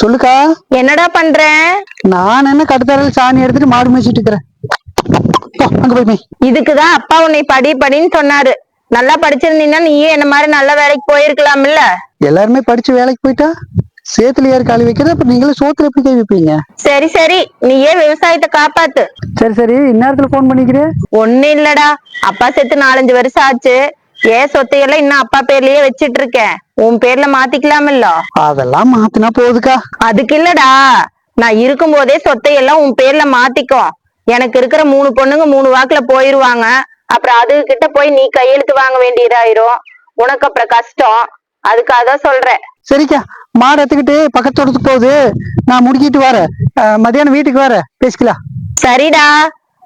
சொல்லுக்கா. என்னடா பண்ற? நான் என்ன கடுத்தாரில் சாணி எடுத்துட்டு மாடு மேய்ச்சிட்டு இருக்கிறேன். அங்க போய் மேய். இதுக்குதான் அப்பா உன்னை படி படின்னு சொன்னாரு. நல்லா படிச்சிருந்தீங்கன்னா நீயும் என்ன மாதிரி நல்ல வேலைக்கு போயிருக்கலாம்ல? எல்லாருமே படிச்சு வேலைக்கு போயிட்டா? சேத்துல ஏறி காலி வைக்கிறது அப்புறம் நீங்களும் சோத்துல எப்படி கை வைப்பீங்க? சரி சரி. நீயே விவசாயத்தை காப்பாத்து. சரி சரி. இந்நேரத்துல போன் பண்ணிக்கிறேன். ஒண்ணு இல்லடா. அப்பா செத்து நாலஞ்சு வருஷம் ஆச்சு. ஏன் சொத்தையெல்லாம் இன்னும் அப்பா பேர்லயே வச்சிட்டு இருக்கேன் உன் பேர்ல மாத்திக்கலாம்ல அதெல்லாம் மாத்தினா போகுதுக்கா அதுக்கு இல்லடா. நான் இருக்கும் போதே சொத்தையெல்லாம் உன் பேர்ல மாத்திக்கோ. எனக்கு இருக்கிற மூணு பொண்ணுங்க மூணு வாக்குல போயிருவாங்க. அப்புறம் அது கிட்ட போய் நீ கையெழுத்து வாங்க வேண்டியதாயிரும். உனக்கு அப்புறம் கஷ்டம். அதுக்காக தான் சொல்றேன். சரிக்கா. மாடு எடுத்துக்கிட்டு பக்கத்து தோட்டத்துக்கு போகுது. நான் முடிக்கிட்டு வரேன். அஹ், மத்தியானம் வீட்டுக்கு வரேன். பேசிக்கலாம். சரிடா.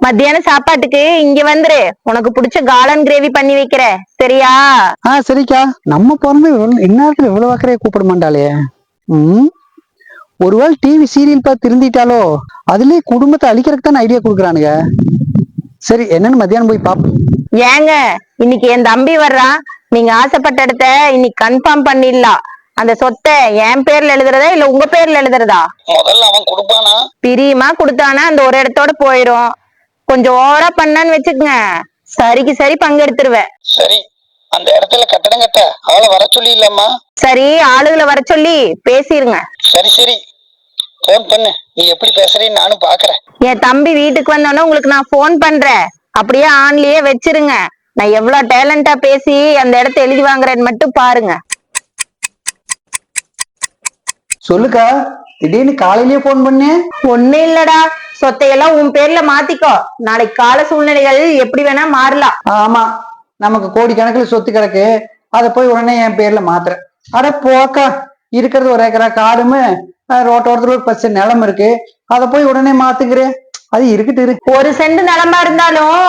மத்தியானம் சாப்பாட்டுக்கு இங்க வந்துரு. உனக்கு பிடிச்ச காளான் கிரேவி பண்ணி வைக்கிறேன் சரியா? ஆ சரிக்கா. நம்ம பிறந்து இந்நேரத்துல இவ்வளவு அக்கறையா கூப்பிட மாட்டாளே. ம்? ஒருவேளை டிவி சீரியல் பார்த்து திருந்திட்டாலோ அதுலயே குடும்பத்தை அழிக்கிறதுக்கு தான் ஐடியா கொடுக்குறானுங்க. சரி என்னன்னு மத்தியானம் போய் பாப்போம். ஏங்க இன்னைக்கு என் தம்பி வர்றான் நீங்க ஆசைப்பட்ட இடத்த இன்னைக்கு கன்ஃபார்ம் பண்ணிடலாம் அந்த சொத்தை என் பேர்ல எழுதுறதா இல்ல உங்க பேர்ல எழுதுறதா? முதல்ல அவன் கொடுப்பானா? பிரியமா கொடுத்தானா அந்த ஒரு இடத்தோட போயிரும். கொஞ்சம் ஓவரா பண்ணான்னு வச்சுக்கங்க. சரிக்கு சரி பங்கெடுத்துருவேன். சரி அந்த இடத்துல கட்டடம் கட்ட அவளை வர சொல்லி இல்லம்மா. சரி ஆளுகளை வர சொல்லி பேசிருங்க. சரி சரி. போன் பண்ணு. நீ எப்படி பேசுறேன்னு நானும் பாக்குறேன். என் தம்பி வீட்டுக்கு வந்தோடனே உங்களுக்கு நான் ஃபோன் பண்றேன். அப்படியே ஆன்லயே வச்சிருங்க. நான் எவ்வளவு டேலண்டா பேசி அந்த இடத்த எழுதி வாங்குறேன்னு மட்டும் பாருங்க. சொல்லுக்கா திடீர்னு காலையிலேயே போன் பண்ணேன் ஒண்ணு இல்லடா. சொத்தையெல்லாம் உன் பேர்ல மாத்திக்கோ. நாளைக்கு கால சூழ்நிலைகள் எப்படி வேணா மாறலாம். ஆமா நமக்கு கோடிக்கணக்கில் சொத்து கிடக்கு. அதை போய் உடனே என் பேர்ல மாத்துறேன் அட போக்கா இருக்கிறது ஒரு ஏக்கரா காடுமே ரோட்டோரத்துல ஒரு பச்சை நிலம் இருக்கு. அதை போய் உடனே மாத்துக்கிறேன் அது இருக்கட்டு இரு. ஒரு சென்ட் நிலமா இருந்தாலும்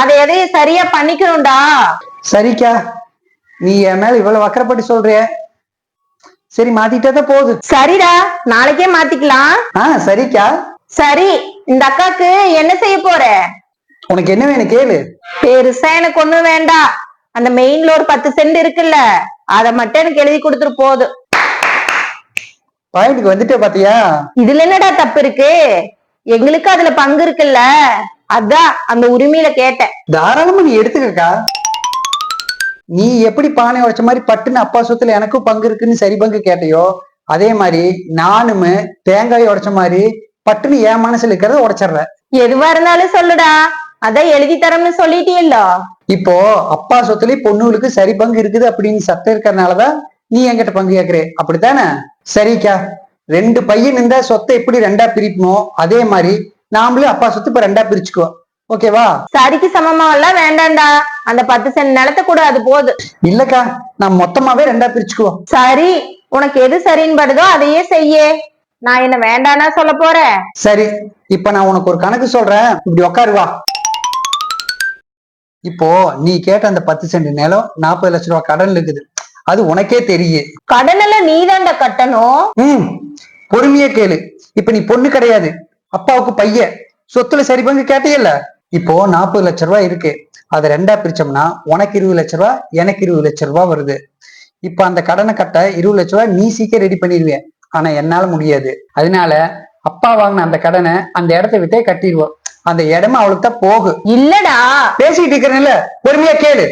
அதை எதையும் சரியா பண்ணிக்கணும்டா. சரிக்கா நீ என் மேல இவ்வளவு வக்கரப்பட்டு சொல்றிய. சரி மாத்திட்டா தான் போகுது. சரிடா நாளைக்கே மாத்திக்கலாம். ஆ சரிக்கா. சரி இந்த அக்காக்கு என்ன செய்ய போற? உனக்கு என்ன வேணும் கேளு. பெருசா எனக்கு ஒண்ணும் வேண்டாம். அந்த மெயின்ல ஒரு பத்து சென்ட் இருக்குல்ல அத மட்டும் எனக்கு எழுதி கொடுத்துரு போதும். பாயிண்ட்க்கு வந்துட்டே பாத்தியா? இதுல என்னடா தப்பு இருக்கு? எங்களுக்கு அதுல பங்கு இருக்குல்ல. அதான் அந்த உரிமையில கேட்டேன். தாராளமா நீ எடுத்துக்கக்கா நீ எப்படி பானை உடைச்ச மாதிரி பட்டுன்னு அப்பா சொத்துல எனக்கும் பங்கு இருக்குன்னு சரி பங்கு கேட்டையோ அதே மாதிரி நானுமே தேங்காய் உடைச்ச மாதிரி பட்டுன்னு என் மனசுல இருக்கிறத உடைச்சிடுறேன். எதுவா இருந்தாலும் சொல்லுடா. அதான் எழுதி தரேன்னு சொல்லிட்டீல்ல இப்போ அப்பா சொத்துலயே பொண்ணுகளுக்கு சரி பங்கு இருக்குது அப்படின்னு சத்தம் இருக்கிறனாலதான் நீ என்கிட்ட பங்கு கேக்குறே அப்படித்தானே? சரிக்கா. ரெண்டு பையன் இருந்தா சொத்தை எப்படி ரெண்டா பிரிப்போமோ அதே மாதிரி நாமளும் அப்பா சொத்து இப்ப ரெண்டா பிரிச்சுக்குவோம் ஓகேவா சரிக்கு சமமா எல்லாம் வேண்டாம்டா. அந்த பத்து சென்ட் நிலத்தை கூட அது போதும். இல்லக்கா நான் மொத்தமாவே ரெண்டா பிரிச்சுக்குவோம் சரி. உனக்கு எது சரின்னு படுதோ அதையே செய்ய. நான் என்ன வேண்டானா சொல்ல போறேன். சரி இப்ப நான் உனக்கு ஒரு கணக்கு சொல்றேன். இப்படி உட்காரு வா. இப்போ நீ கேட்ட அந்த பத்து சென்ட் நிலம் நாற்பது லட்ச ரூபாய் கடன் இருக்குது. அது உனக்கே தெரியும் கடன் எல்லாம் நீதான்டா கட்டணும். ம் பொறுமையா கேளு. இப்ப நீ பொண்ணு கிடையாது. அப்பாவுக்கு பையன். சொத்துல சரி பங்கு கேட்டியல்ல? இப்போ நாற்பது லட்ச ரூபாய் இருக்கு. அதை ரெண்டா பிரிச்சோம்னா உனக்கு இருபது லட்ச ரூபாய் எனக்கு இருபது லட்ச ரூபாய் வருது. இப்ப அந்த கடனை கட்ட இருபது லட்ச ரூபாய் நீ சீக்கிரம் ரெடி பண்ணிடுவேன் ஆனா என்னால முடியாது. அதனால அப்பா வாங்கின அந்த கடனை அந்த இடத்த விட்டே கட்டிடுவோம். அந்த இடமே அவளுக்கு தான் போகும் இல்லடா. பேசிட்டு இருக்கிறேன்ல பொறுமையா கேளு.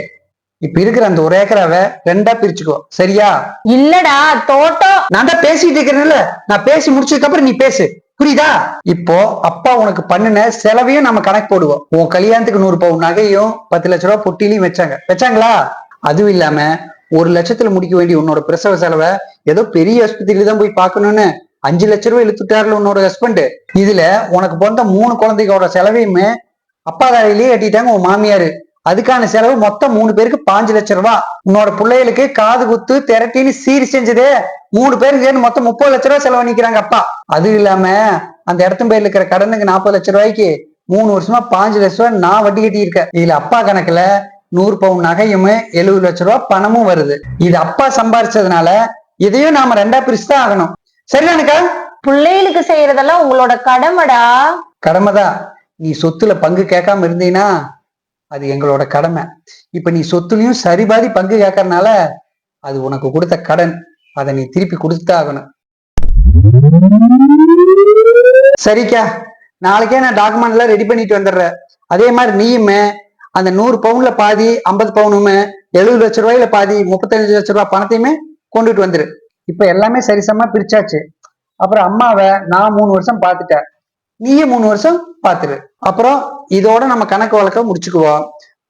இப்ப இருக்கிற அந்த ஒரு ஏக்கராவை ரெண்டா பிரிச்சுக்கோ. சரியா? இல்லடா தோட்டம். நான் தான் பேசிட்டு இருக்கிறேன்ல நான் பேசி முடிச்சதுக்கு அப்புறம் நீ பேசு. புரியுதா? இப்போ அப்பா உனக்கு பண்ணின செலவையும் நம்ம கணக்கு போடுவோம். உன் கல்யாணத்துக்கு நூறு பவுன் நகையும் பத்து லட்ச ரூபாய் பொட்டிலையும் வச்சாங்க. வச்சாங்களா? அதுவும் இல்லாம ஒரு லட்சத்துல முடிக்க வேண்டிய உன்னோட பிரசவ செலவை ஏதோ பெரிய ஆஸ்பத்திரியில தான் போய் பார்க்கணும்னு அஞ்சு லட்ச ரூபாய் இழுத்துட்டாருல உன்னோட ஹஸ்பண்ட் இதுல உனக்கு பிறந்த மூணு குழந்தைகளோட செலவையுமே அப்பா தலையிலேயே கட்டிட்டாங்க உன் மாமியாரு. அதுக்கான செலவு மொத்தம் மூணு பேருக்கு பாஞ்சு லட்சம் ரூபாய் உன்னோட பிள்ளைகளுக்கு காது குத்து திரட்டின்னு சீர் செஞ்சதே மூணு பேருக்கு சேர்ந்து மொத்தம் முப்பது லட்ச ரூபாய் செலவு அப்பா. அது இல்லாம அந்த இடத்து பேர்ல இருக்கிற கடனுக்கு நாற்பது லட்ச ரூபாய்க்கு மூணு வருஷமா பாஞ்சு லட்ச ரூபாய் நான் வட்டி கட்டி இருக்கேன் இதுல அப்பா கணக்குல நூறு பவுன் நகையும் எழுபது லட்ச ரூபாய் பணமும் வருது. இது அப்பா சம்பாரிச்சதுனால இதையும் நாம ரெண்டா பிரிச்சு தான் ஆகணும். சரிதானுக்கா பிள்ளைகளுக்கு செய்யறதெல்லாம் உங்களோட கடமைடா. கடமைதான் நீ சொத்துல பங்கு கேட்காம இருந்தீன்னா அது எங்களோட கடமை. இப்ப நீ சொத்துலயும் சரிபாதி பங்கு கேட்கறதுனால அது உனக்கு கொடுத்த கடன். அதை நீ திருப்பி கொடுத்துதான் ஆகணும். சரிக்கா. நாளைக்கே நான் டாக்குமெண்ட் எல்லாம் ரெடி பண்ணிட்டு வந்துடுறேன். அதே மாதிரி நீயுமே அந்த நூறு பவுன்ல பாதி ஐம்பது பவுனுமே எழுபது லட்ச ரூபாயில பாதி முப்பத்தஞ்சு லட்ச ரூபாய் பணத்தையுமே கொண்டுட்டு வந்துரு. இப்ப எல்லாமே சரிசமா பிரிச்சாச்சு. அப்புறம் அம்மாவை நான் மூணு வருஷம் பார்த்துட்டேன் நீயே மூணு வருஷம் பார்த்துரு அப்புறம் இதோட நம்ம கணக்கு வழக்க முடிச்சுக்குவோம்.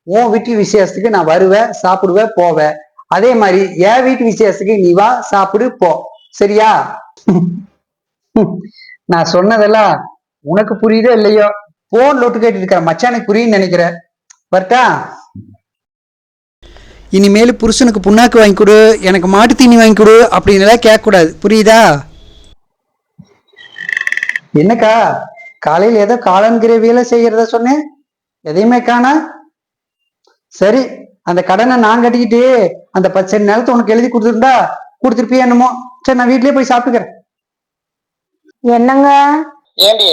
உன் வீட்டு விசேஷத்துக்கு நான் வருவேன் சாப்பிடுவேன் போவேன் அதே மாதிரி என் வீட்டு விசேஷத்துக்கு நீ வா சாப்பிடு போ. சரியா? நான் சொன்னதெல்லாம் உனக்கு புரியுதோ இல்லையோ? போன் லொட்டு கேட்டு இருக்கிற மச்சானுக்கு புரியுன்னு நினைக்கிறேன் வரட்டா இனிமேல் புருஷனுக்கு புண்ணாக்கு வாங்கி கொடு எனக்கு மாட்டு தீனி வாங்கி கொடு அப்படின்னு எல்லாம் கேட்க கூடாது புரியுதா? என்னக்கா காலையில ஏதோ காளான் கிரேவியெல்லாம் செய்யறத சொன்னேன் எதையுமே காணா? சரி அந்த கடனை நான் கட்டிக்கிட்டு அந்த பச்சை நிலத்தை உனக்கு எழுதி கொடுத்துருந்தா கொடுத்துருப்பியா என்னமோ? சரி நான் வீட்லயே போய் சாப்பிட்டுக்கிறேன். என்னங்க? ஏண்டி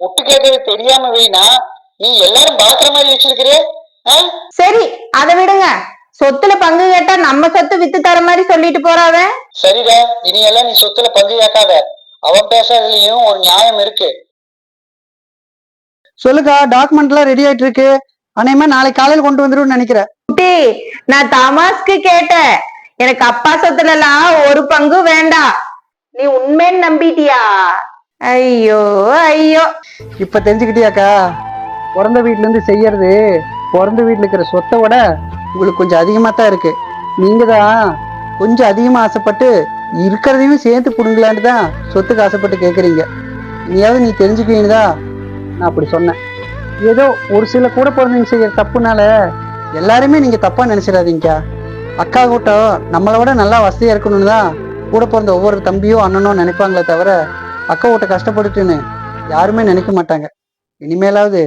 ஒட்டு கேட்கறது தெரியாம வீணா நீ எல்லாரும் பாக்குற மாதிரி வச்சிருக்கிற? சரி அதை விடுங்க. சொத்துல பங்கு கேட்டா நம்ம சொத்து வித்து தர மாதிரி சொல்லிட்டு போறாவன் சரிடா இனி எல்லாம் நீ சொத்துல பங்கு கேட்காத. அவன் பேசுறதுலயும் ஒரு நியாயம் இருக்கு. சொல்லுக்கா டாக்குமெண்ட் எல்லாம் ரெடி ஆயிட்டு இருக்கு அநேகமா நாளைக்கு காலையில கொண்டு வந்துருன்னு நினைக்கிறேன் குட்டி நான் தமாஸ்க்கு கேட்டேன். எனக்கு அப்பா சொத்துல எல்லாம் ஒரு பங்கு வேண்டாம். நீ உண்மைன்னு நம்பிட்டியா? ஐயோ ஐயோ. இப்ப தெரிஞ்சுக்கிட்டியாக்கா? பிறந்த வீட்டிலேருந்து செய்கிறது செய்யறது பிறந்த வீட்டில் இருக்கிற சொத்தை விட உங்களுக்கு கொஞ்சம் அதிகமாக தான் இருக்கு. நீங்கள் தான் கொஞ்சம் அதிகமாக ஆசைப்பட்டு இருக்கிறதையும் சேர்த்து கொடுங்களான்னு தான் சொத்துக்கு ஆசைப்பட்டு கேட்குறீங்க இனியாவது நீ தெரிஞ்சுக்குவீங்க தான் நான் அப்படி சொன்னேன். ஏதோ ஒரு சில கூட பிறந்தவங்க செய்கிற தப்புனால எல்லாருமே நீங்கள் தப்பாக நினச்சிடாதீங்கக்கா. அக்கா கூட்டம் நம்மளை விட நல்லா வசதியாக இருக்கணும்னு தான் கூட பிறந்த ஒவ்வொரு தம்பியோ அண்ணனோ நினைப்பாங்களே தவிர அக்கா கூட்ட கஷ்டப்பட்டுட்டுன்னு யாருமே நினைக்க மாட்டாங்க. இனிமேலாவது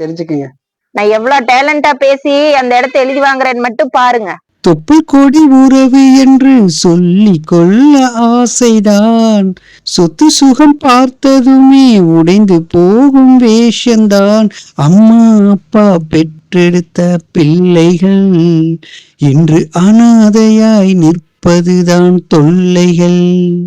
தெரிஞ்சுக்குங்க. நான் எவ்வளவு டேலண்டா பேசி அந்த இடத்த எழுதி வாங்குறேன்னு மட்டும் பாருங்க. தொப்புள் கொடி உறவு என்று சொல்லிக் கொள்ள ஆசைதான். சொத்து சுகம் பார்த்ததுமே உடைந்து போகும் வேஷந்தான். அம்மா அப்பா பெற்றெடுத்த பிள்ளைகள். இன்று அனாதையாய் நிற்பதுதான் தொல்லைகள்.